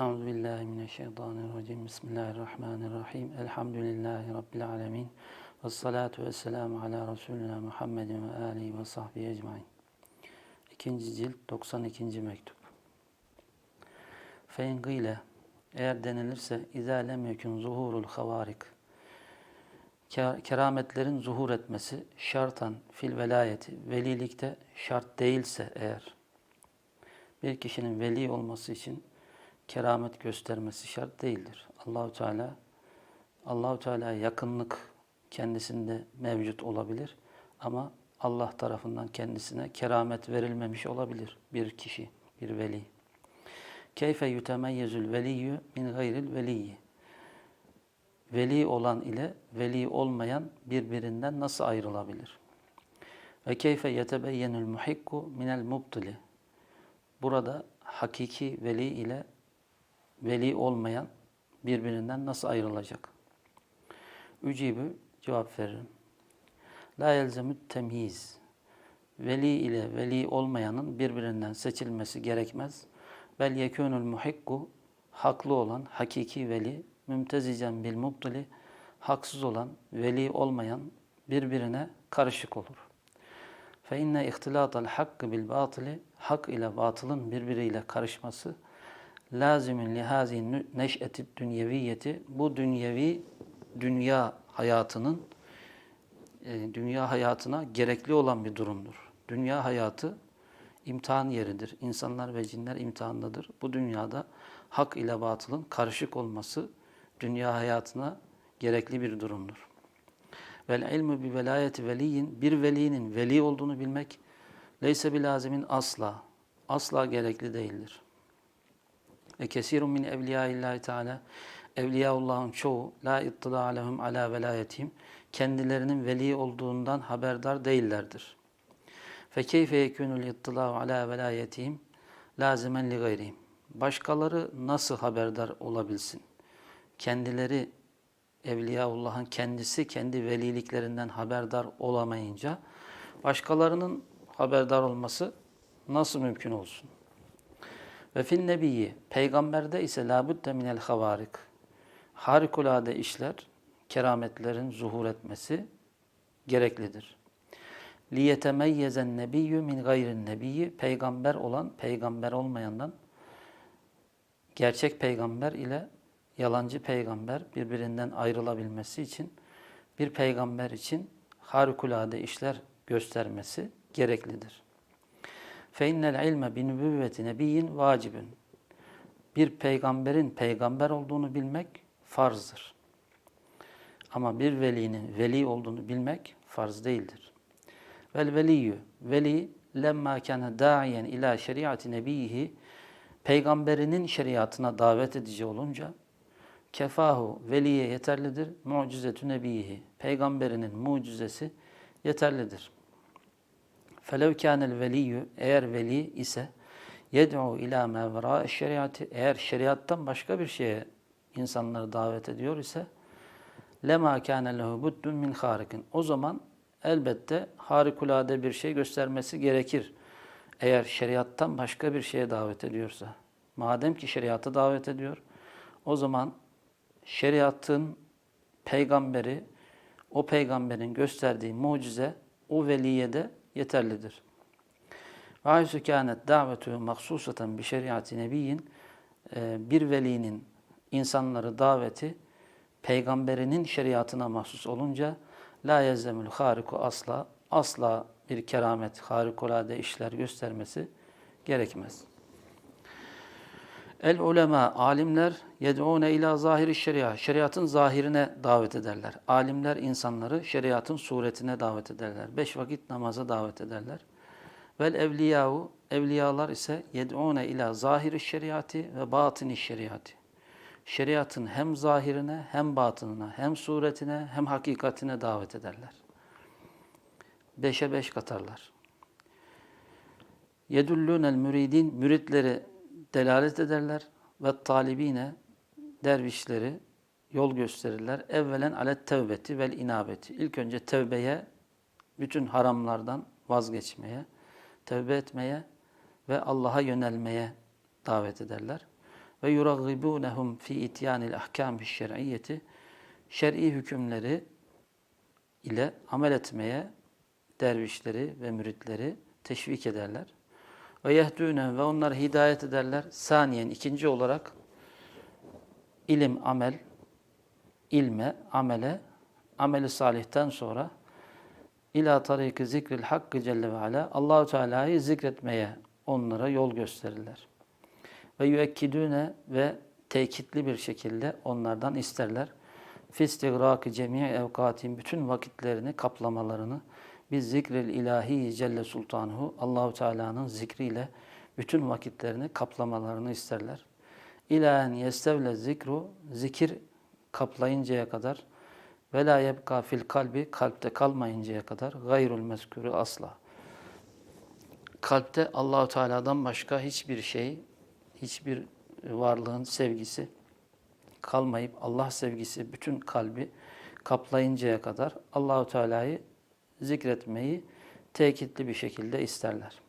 Euzu billahi mineşşeytanirracim. Bismillahirrahmanirrahim. Elhamdülillahi rabbil alamin. Ves salatu vesselamu ala Resulina Muhammedin ve alihi ve sahbihi ecmaîn. İkinci cilt 92. mektup. Fein eğer denilirse izâ lem zuhurul havarik kerametlerin zuhur etmesi şartan fil velayeti velilikte şart değilse eğer bir kişinin veli olması için keramet göstermesi şart değildir. Allahu Teala Allahu Teala yakınlık kendisinde mevcut olabilir ama Allah tarafından kendisine keramet verilmemiş olabilir bir kişi, bir veli. Keyfe yutemeyyezül veliyyü min gayril veliyyi. Veli olan ile veli olmayan birbirinden nasıl ayrılabilir? Ve keyfe yetebeyyenül muhikku minel mubtili. Burada hakiki veli ile veli olmayan birbirinden nasıl ayrılacak? Ücibü cevap veririm. La yelzemüt temyiz. Veli ile veli olmayanın birbirinden seçilmesi gerekmez. Bel yekûnul muhikku haklı olan hakiki veli mümtezicen bil mubtili haksız olan veli olmayan birbirine karışık olur. Fe inne ihtilatal hakkı bil batili hak ile batılın birbiriyle karışması lazimin lihazi neş'eti dünyeviyeti bu dünyevi dünya hayatının e, dünya hayatına gerekli olan bir durumdur. Dünya hayatı imtihan yeridir. İnsanlar ve cinler imtihandadır. Bu dünyada hak ile batılın karışık olması dünya hayatına gerekli bir durumdur. Vel ilmu bi velayeti veliyin bir velinin veli olduğunu bilmek leyse bi asla asla gerekli değildir. Ve kesirun min evliyaillahi teala Evliyaullah'ın çoğu la ittila alehum ala velayetihim kendilerinin veli olduğundan haberdar değillerdir. Fe keyfe yekunul ittila ala velayetihim lazimen li gayrihim. Başkaları nasıl haberdar olabilsin? Kendileri Evliyaullah'ın kendisi kendi veliliklerinden haberdar olamayınca başkalarının haberdar olması nasıl mümkün olsun? Ve fin nebiyyi, peygamberde ise labudde minel havarik. Harikulade işler, kerametlerin zuhur etmesi gereklidir. Liyetemeyyezen nebiyyü min gayrin nebiyyi, peygamber olan, peygamber olmayandan, gerçek peygamber ile yalancı peygamber birbirinden ayrılabilmesi için, bir peygamber için harikulade işler göstermesi gereklidir. فَاِنَّ الْعِلْمَ بِنُبُوَّةِ نَب۪يٍ vacibün. Bir peygamberin peygamber olduğunu bilmek farzdır. Ama bir velinin veli olduğunu bilmek farz değildir. Vel veliyyü, veli lemma kana da'iyen ila şeriatı nebiyihi peygamberinin şeriatına davet edici olunca kefahu veliye yeterlidir. Mucizetü nebiyihi peygamberinin mucizesi yeterlidir. Felev kânel veliyyü eğer veli ise yed'u ila mevra şeriatı eğer şeriattan başka bir şeye insanları davet ediyor ise lema kâne lehu buddun min harikin. O zaman elbette harikulade bir şey göstermesi gerekir. Eğer şeriattan başka bir şeye davet ediyorsa. Madem ki şeriatı davet ediyor, o zaman şeriatın peygamberi, o peygamberin gösterdiği mucize o veliye de yeterlidir. Ve haysu kânet davetu mahsusaten bi şeriatı nebiyyin e, bir velinin insanları daveti peygamberinin şeriatına mahsus olunca la yezemül hariku asla asla bir keramet, harikulade işler göstermesi gerekmez. El ulema, alimler yed'ûne ila zahiri şeria. Şeriatın zahirine davet ederler. Alimler insanları şeriatın suretine davet ederler. Beş vakit namaza davet ederler. Vel evliyahu, evliyalar ise yed'ûne ila zahiri şeriatı ve batini şeriatı. Şeriatın hem zahirine, hem batınına, hem suretine, hem hakikatine davet ederler. Beşe beş katarlar. Yedullûnel müridin, müritleri delalet ederler ve talibine dervişleri yol gösterirler. Evvelen alet tevbeti vel inabeti. İlk önce tevbeye, bütün haramlardan vazgeçmeye, tevbe etmeye ve Allah'a yönelmeye davet ederler. ve yuraggibunhum fi ityanil ahkam şer'iyyeti şer'i hükümleri ile amel etmeye dervişleri ve müritleri teşvik ederler. Ve yehdûne ve onlar hidayet ederler. Saniyen ikinci olarak ilim, amel, ilme, amele, ameli salihten sonra ila tariki zikril hakkı celle ve ala Allahu Teala'yı zikretmeye onlara yol gösterirler. Ve yüekkidüne ve tekitli bir şekilde onlardan isterler. Fistigraki cemi'i evkatin bütün vakitlerini kaplamalarını biz zikril ilahi celle sultanuhu Allahu Teala'nın zikriyle bütün vakitlerini kaplamalarını isterler. İlahen yestevle zikru zikir kaplayıncaya kadar ve la yebka fil kalbi kalpte kalmayıncaya kadar gayrul mezkuru asla. Kalpte Allahu Teala'dan başka hiçbir şey, hiçbir varlığın sevgisi kalmayıp Allah sevgisi bütün kalbi kaplayıncaya kadar Allahu Teala'yı zikretmeyi tekitli bir şekilde isterler.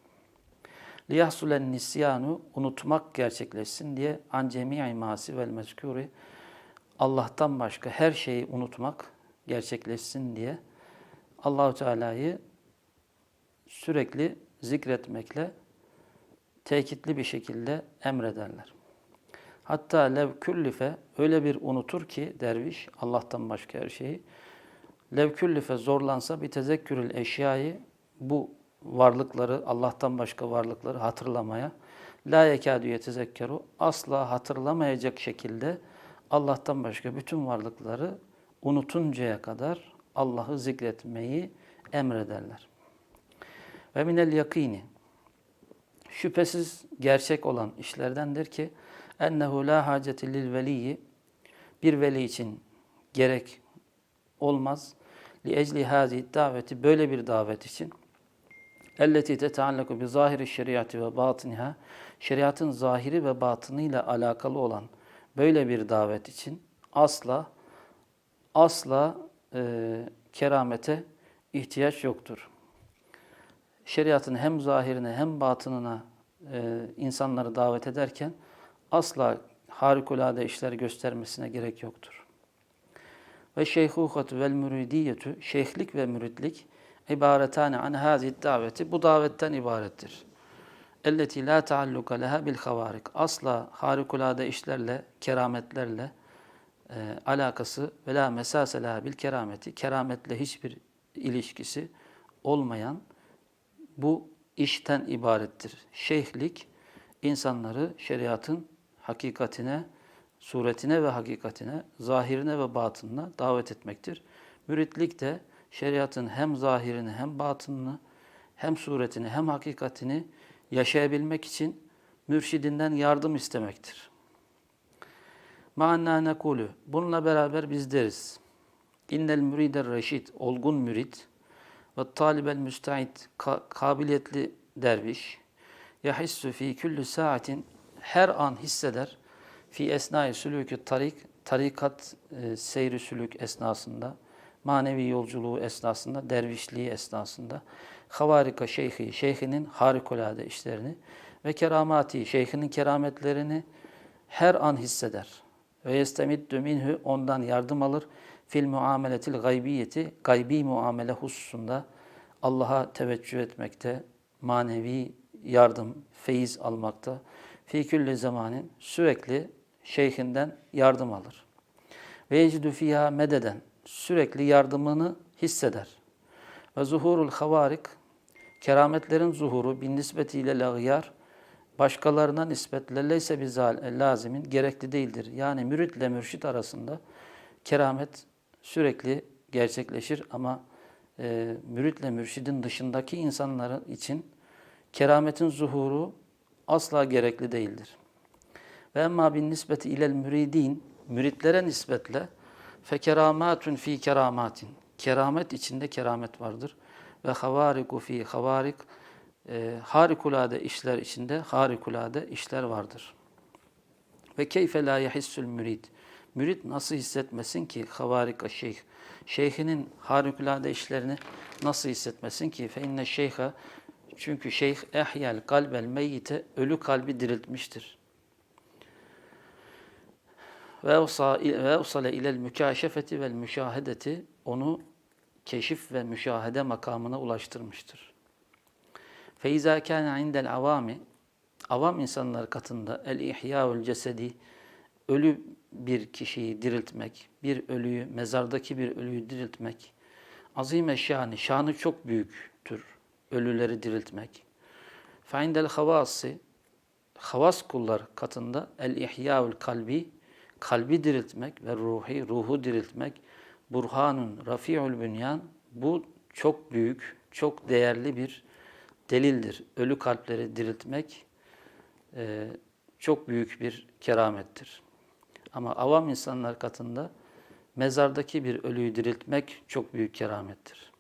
Liyahsulen nisyanu unutmak gerçekleşsin diye an cemi'i masi vel mezkuri Allah'tan başka her şeyi unutmak gerçekleşsin diye Allahu Teala'yı sürekli zikretmekle tekitli bir şekilde emrederler. Hatta lev küllife öyle bir unutur ki derviş Allah'tan başka her şeyi lev küllife zorlansa bir tezekkürül eşyayı bu varlıkları Allah'tan başka varlıkları hatırlamaya la yekâdü yetezekkeru asla hatırlamayacak şekilde Allah'tan başka bütün varlıkları unutuncaya kadar Allah'ı zikretmeyi emrederler. Ve minel yakini şüphesiz gerçek olan işlerdendir ki ennehu la haceti lil veliyi bir veli için gerek olmaz. Li ecli hazi daveti böyle bir davet için elleti teteallaku bi zahiri şeriatı ve batiniha şeriatın zahiri ve batınıyla alakalı olan böyle bir davet için asla asla e, keramete ihtiyaç yoktur. Şeriatın hem zahirine hem batınına e, insanları davet ederken asla harikulade işler göstermesine gerek yoktur. Ve şeyhuhatu vel müridiyetü, şeyhlik ve müridlik ibaretane an hazi daveti, bu davetten ibarettir. Elleti la taalluka leha bil havarik. Asla harikulade işlerle, kerametlerle e, alakası ve la mesase leha bil kerameti, kerametle hiçbir ilişkisi olmayan bu işten ibarettir. Şeyhlik, insanları şeriatın hakikatine, suretine ve hakikatine, zahirine ve batınına davet etmektir. Müritlik de şeriatın hem zahirini hem batınını, hem suretini hem hakikatini yaşayabilmek için mürşidinden yardım istemektir. Ma'anna nekulu. Bununla beraber biz deriz. İnnel mürider reşid, olgun mürid ve talibel müstahit, kabiliyetli derviş, yahissu fi kulli saatin, her an hisseder, fi esnai sülükü tarik, tarikat e, seyri sülük esnasında, manevi yolculuğu esnasında, dervişliği esnasında, havarika şeyhi, şeyhinin harikulade işlerini ve keramati, şeyhinin kerametlerini her an hisseder. Ve yestemiddü minhu, ondan yardım alır. Fil muameletil gaybiyeti, gaybi muamele hususunda Allah'a teveccüh etmekte, manevi yardım, feyiz almakta. Fi külli zamanin sürekli şeyhinden yardım alır. Ve yecidü fiha mededen, sürekli yardımını hisseder. Ve zuhurul havarik, kerametlerin zuhuru bin nispetiyle lağyar, başkalarına nispetle leyse bizal lazimin gerekli değildir. Yani müritle mürşit arasında keramet sürekli gerçekleşir ama e, müritle mürşidin dışındaki insanların için kerametin zuhuru asla gerekli değildir. Ve emma bin nispeti ilel müridin, müritlere nispetle fekeramatun fi keramatin. Keramet içinde keramet vardır. Ve havariku fi havarik. E, harikulade işler içinde harikulade işler vardır. Ve keyfe la yahissül mürid. Mürid nasıl hissetmesin ki havarika şeyh. Şeyhinin harikulade işlerini nasıl hissetmesin ki? Fe inne şeyha çünkü şeyh ehyel kalbel meyyite ölü kalbi diriltmiştir. Ve usale ilel mükaşefeti vel müşahedeti onu keşif ve müşahede makamına ulaştırmıştır. Feiza kana indel avami avam insanlar katında el ihya'ul cesedi ölü bir kişiyi diriltmek, bir ölüyü, mezardaki bir ölüyü diriltmek, azime şanı, şanı çok büyüktür ölüleri diriltmek. Feindel havası, havas kullar katında el ihya'ul kalbi, kalbi diriltmek ve ruhi, ruhu diriltmek, burhanun rafi'ul bünyan, bu çok büyük, çok değerli bir delildir. Ölü kalpleri diriltmek e, çok büyük bir keramettir. Ama avam insanlar katında mezardaki bir ölüyü diriltmek çok büyük keramettir.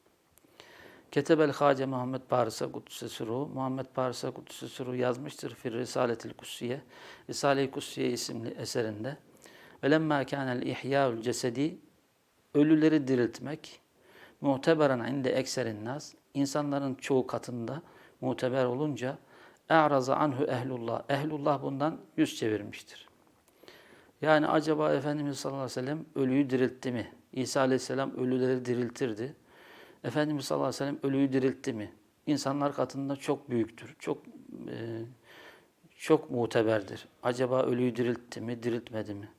Ketebel Hace Muhammed Parisa Kuddüs'e Suru, Muhammed Parisa Kuddüs'e Suru yazmıştır Fir Risaletil Kussiye, Risale-i Kussiye isimli eserinde. Lemma kânel ihyâül cesedi, ölüleri diriltmek, muhteberen inde ekserin nas, insanların çoğu katında muteber olunca, e'raza anhu ehlullah, ehlullah bundan yüz çevirmiştir. Yani acaba Efendimiz sallallahu aleyhi ve sellem ölüyü diriltti mi? İsa aleyhisselam ölüleri diriltirdi. Efendimiz sallallahu aleyhi ve sellem ölüyü diriltti mi? İnsanlar katında çok büyüktür. Çok e, çok muteberdir. Acaba ölüyü diriltti mi, diriltmedi mi?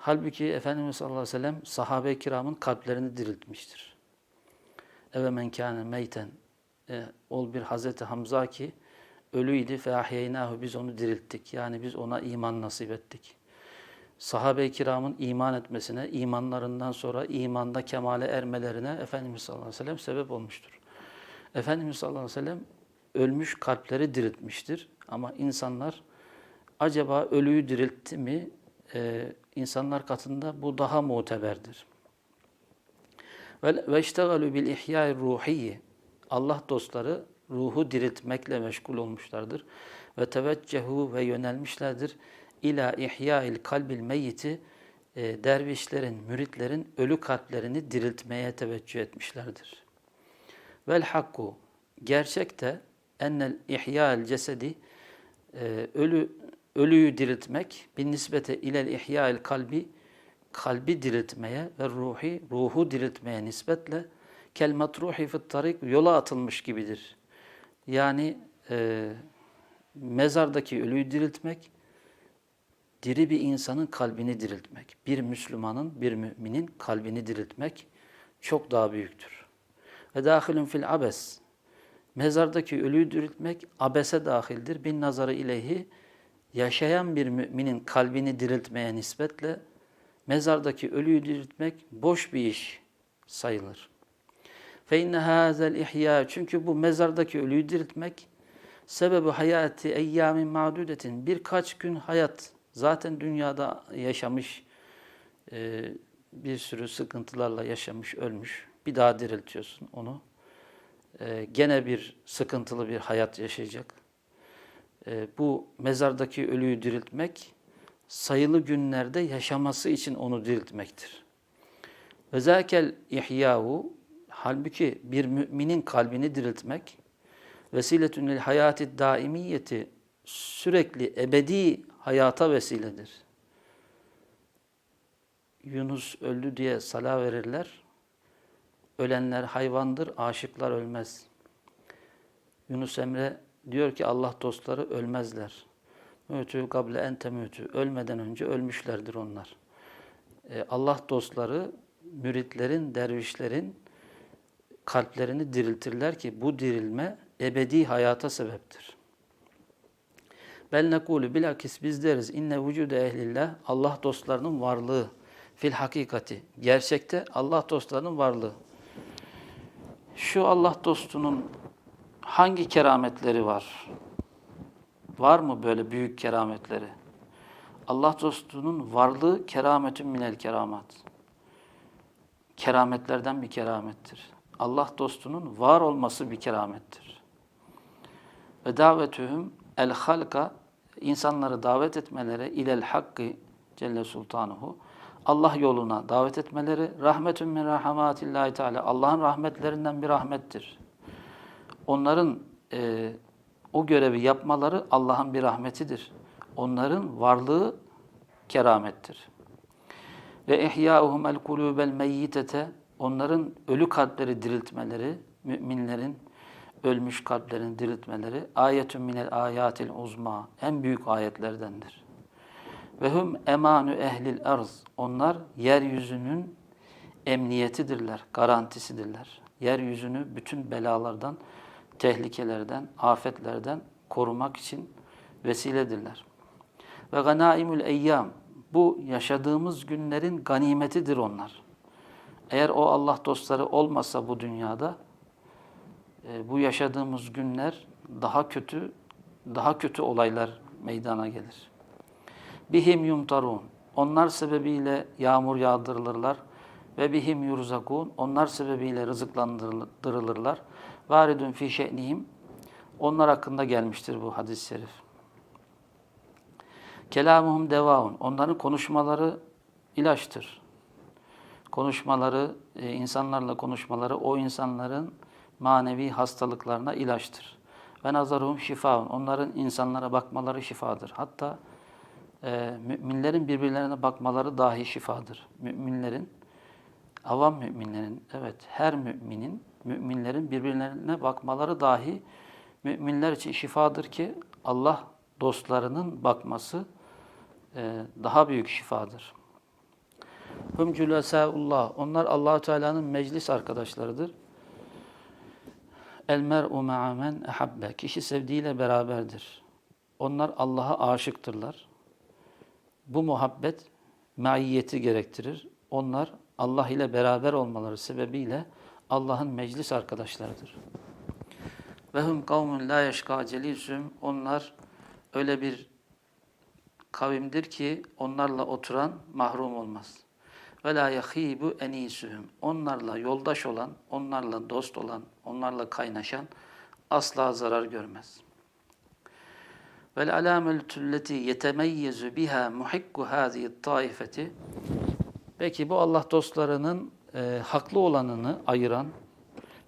Halbuki Efendimiz sallallahu aleyhi ve sellem sahabe-i kiramın kalplerini diriltmiştir. Eve men kâne meyten e, ol bir Hazreti Hamza ki ölüydü fe ahyeynahu biz onu dirilttik. Yani biz ona iman nasip ettik sahabe-i kiramın iman etmesine, imanlarından sonra imanda kemale ermelerine Efendimiz sallallahu aleyhi ve sellem sebep olmuştur. Efendimiz sallallahu aleyhi ve sellem ölmüş kalpleri diriltmiştir. Ama insanlar acaba ölüyü diriltti mi? Ee, insanlar katında bu daha muteberdir. Ve iştegalu bil ihya'ir ruhiyyi. Allah dostları ruhu diriltmekle meşgul olmuşlardır. Ve teveccehu ve yönelmişlerdir ila ihya'il kalbil meyyiti e, dervişlerin, müritlerin ölü kalplerini diriltmeye teveccüh etmişlerdir. Vel hakku gerçekte ennel ihya'il cesedi e, ölü ölüyü diriltmek bin nispete ilel ihya'il kalbi kalbi diriltmeye ve ruhi ruhu diriltmeye nispetle kel matruhi fit tarik yola atılmış gibidir. Yani e, mezardaki ölüyü diriltmek diri bir insanın kalbini diriltmek, bir Müslümanın, bir müminin kalbini diriltmek çok daha büyüktür. Ve dahilun fil abes, mezardaki ölüyü diriltmek abese dahildir. Bin nazarı ileyhi, yaşayan bir müminin kalbini diriltmeye nispetle mezardaki ölüyü diriltmek boş bir iş sayılır. Fe inne hazel ihya çünkü bu mezardaki ölüyü diriltmek sebebi hayati eyyamin ma'dudetin birkaç gün hayat Zaten dünyada yaşamış, e, bir sürü sıkıntılarla yaşamış, ölmüş. Bir daha diriltiyorsun onu. E, gene bir sıkıntılı bir hayat yaşayacak. E, bu mezardaki ölüyü diriltmek, sayılı günlerde yaşaması için onu diriltmektir. Zâkel ihyahu, halbuki bir müminin kalbini diriltmek, vesiletün lil hayati daimiyeti, sürekli ebedi hayata vesiledir. Yunus öldü diye sala verirler. Ölenler hayvandır, aşıklar ölmez. Yunus Emre diyor ki Allah dostları ölmezler. Mütü kable ente mütü. Ölmeden önce ölmüşlerdir onlar. Ee, Allah dostları müritlerin, dervişlerin kalplerini diriltirler ki bu dirilme ebedi hayata sebeptir. Bel nekulu bilakis biz deriz inne vücude ehlillah Allah dostlarının varlığı fil hakikati. Gerçekte Allah dostlarının varlığı. Şu Allah dostunun hangi kerametleri var? Var mı böyle büyük kerametleri? Allah dostunun varlığı kerametün minel keramat. Kerametlerden bir keramettir. Allah dostunun var olması bir keramettir. Ve davetühüm el halka insanları davet etmeleri ilel hakkı Celle Sultanuhu Allah yoluna davet etmeleri rahmetün min rahmatillahi teala Allah'ın rahmetlerinden bir rahmettir. Onların e, o görevi yapmaları Allah'ın bir rahmetidir. Onların varlığı keramettir. Ve ihya'uhum el kulubel meyyitete onların ölü kalpleri diriltmeleri, müminlerin ölmüş kalplerin diriltmeleri ayetun minel ayatil uzma en büyük ayetlerdendir. Ve hum emanu ehlil arz onlar yeryüzünün emniyetidirler, garantisidirler. Yeryüzünü bütün belalardan, tehlikelerden, afetlerden korumak için vesiledirler. Ve ganaimül eyyam bu yaşadığımız günlerin ganimetidir onlar. Eğer o Allah dostları olmasa bu dünyada e, bu yaşadığımız günler daha kötü daha kötü olaylar meydana gelir. Bihim yumtarun. Onlar sebebiyle yağmur yağdırılırlar ve bihim yurzakun. Onlar sebebiyle rızıklandırılırlar. Varidun fi şe'nihim. Onlar hakkında gelmiştir bu hadis-i şerif. Kelamuhum devaun. Onların konuşmaları ilaçtır. Konuşmaları, e, insanlarla konuşmaları o insanların manevi hastalıklarına ilaçtır. Ve nazaruhum şifaun. Onların insanlara bakmaları şifadır. Hatta e, müminlerin birbirlerine bakmaları dahi şifadır. Müminlerin, avam müminlerin, evet her müminin, müminlerin birbirlerine bakmaları dahi müminler için şifadır ki Allah dostlarının bakması e, daha büyük şifadır. Hum cülesâullah. Onlar allah Teala'nın meclis arkadaşlarıdır. El mer'u ma'a men ehabbe. Kişi sevdiğiyle beraberdir. Onlar Allah'a aşıktırlar. Bu muhabbet maiyeti gerektirir. Onlar Allah ile beraber olmaları sebebiyle Allah'ın meclis arkadaşlarıdır. Ve hum kavmun la yeşka. Onlar öyle bir kavimdir ki onlarla oturan mahrum olmaz. Ve la yahibu enisühüm. Onlarla yoldaş olan, onlarla dost olan, onlarla kaynaşan asla zarar görmez. Vel alametü leti yetemeyyezu biha muhikku hâzihi taifeti. Peki bu Allah dostlarının e, haklı olanını ayıran,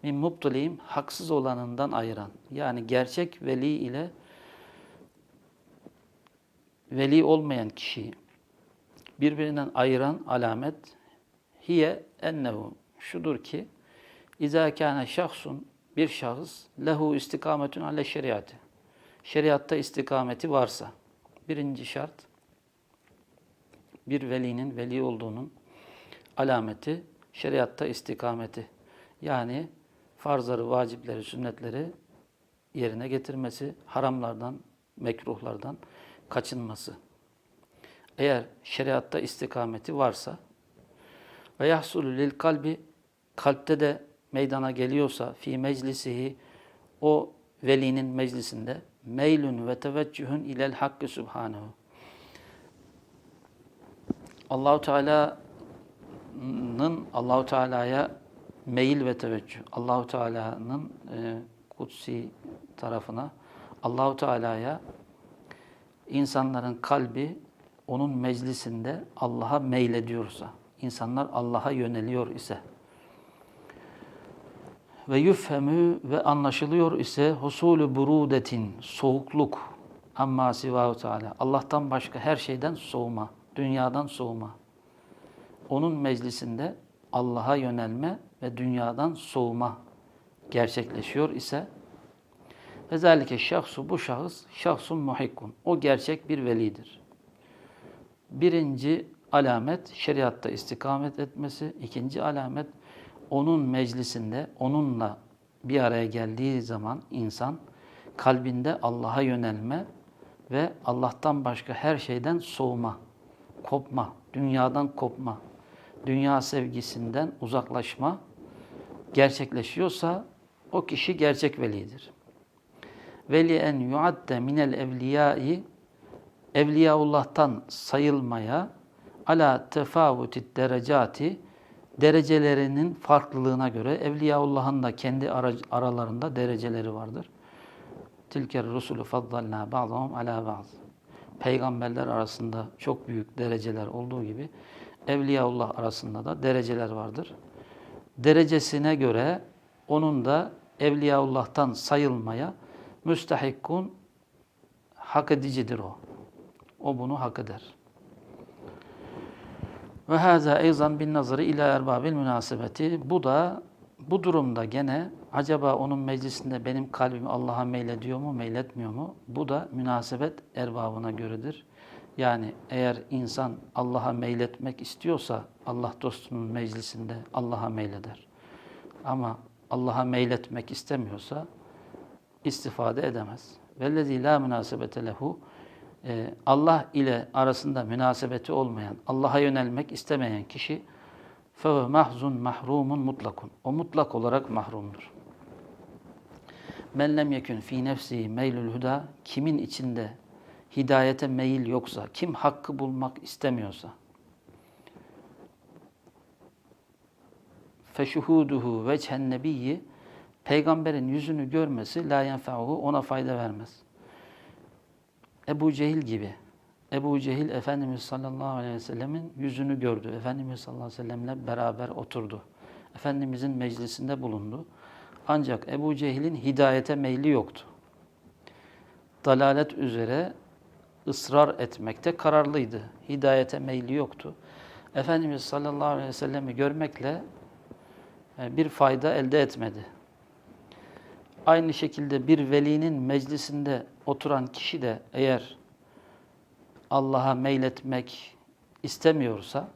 min mubtulim haksız olanından ayıran. Yani gerçek veli ile veli olmayan kişiyi birbirinden ayıran alamet hiye ennehu şudur ki izâ kâne şahsun bir şahıs lehu istikametun ale şeriatı. Şeriatta istikameti varsa birinci şart bir velinin veli olduğunun alameti şeriatta istikameti. Yani farzları, vacipleri, sünnetleri yerine getirmesi, haramlardan, mekruhlardan kaçınması. Eğer şeriatta istikameti varsa ve yahsulü lil kalbi kalpte de meydana geliyorsa fi meclisihi o velinin meclisinde meylün ve teveccühün ilel hakkı subhanehu. Allahu Teala'nın Allahu Teala'ya meyil ve teveccüh. Allahu Teala'nın e, kutsi tarafına Allahu Teala'ya insanların kalbi onun meclisinde Allah'a meylediyorsa, insanlar Allah'a yöneliyor ise ve yüfhemü ve anlaşılıyor ise husulü burudetin, soğukluk amma sivahu teala. Allah'tan başka her şeyden soğuma, dünyadan soğuma. Onun meclisinde Allah'a yönelme ve dünyadan soğuma gerçekleşiyor ise Vezalike şahsu bu şahıs şahsun muhikkun. O gerçek bir velidir. Birinci alamet şeriatta istikamet etmesi. ikinci alamet onun meclisinde onunla bir araya geldiği zaman insan kalbinde Allah'a yönelme ve Allah'tan başka her şeyden soğuma, kopma, dünyadan kopma, dünya sevgisinden uzaklaşma gerçekleşiyorsa o kişi gerçek velidir ve li en yuadde minel evliyai evliyaullah'tan sayılmaya ala tefavutit derecati derecelerinin farklılığına göre Evliyaullah'ın da kendi aralarında dereceleri vardır. Tilker rusulü faddalna ba'dahum ala ba'd. Peygamberler arasında çok büyük dereceler olduğu gibi Evliyaullah arasında da dereceler vardır. Derecesine göre onun da Evliyaullah'tan sayılmaya müstehikkun hak edicidir o. O bunu hak eder. Ve haza eyzan bin nazarı ila erbabil münasebeti. Bu da bu durumda gene acaba onun meclisinde benim kalbim Allah'a meylediyor mu, meyletmiyor mu? Bu da münasebet erbabına göredir. Yani eğer insan Allah'a meyletmek istiyorsa Allah dostunun meclisinde Allah'a meyleder. Ama Allah'a meyletmek istemiyorsa istifade edemez. Vellezî lâ münasebete lehu e, Allah ile arasında münasebeti olmayan, Allah'a yönelmek istemeyen kişi فَوَ mahzun mahrumun mutlakun. O mutlak olarak mahrumdur. Men lem yekun fi nefsi meylül huda kimin içinde hidayete meyil yoksa, kim hakkı bulmak istemiyorsa feşuhuduhu vechen nebiyyi peygamberin yüzünü görmesi la yenfa'uhu ona fayda vermez. Ebu Cehil gibi. Ebu Cehil Efendimiz sallallahu aleyhi ve sellemin yüzünü gördü. Efendimiz sallallahu aleyhi ve sellemle beraber oturdu. Efendimizin meclisinde bulundu. Ancak Ebu Cehil'in hidayete meyli yoktu. Dalalet üzere ısrar etmekte kararlıydı. Hidayete meyli yoktu. Efendimiz sallallahu aleyhi ve sellemi görmekle e, bir fayda elde etmedi. Aynı şekilde bir velinin meclisinde oturan kişi de eğer Allah'a meyletmek istemiyorsa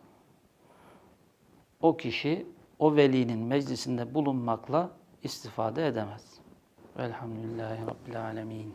o kişi o velinin meclisinde bulunmakla istifade edemez. Velhamdülillahi Rabbil Alemin.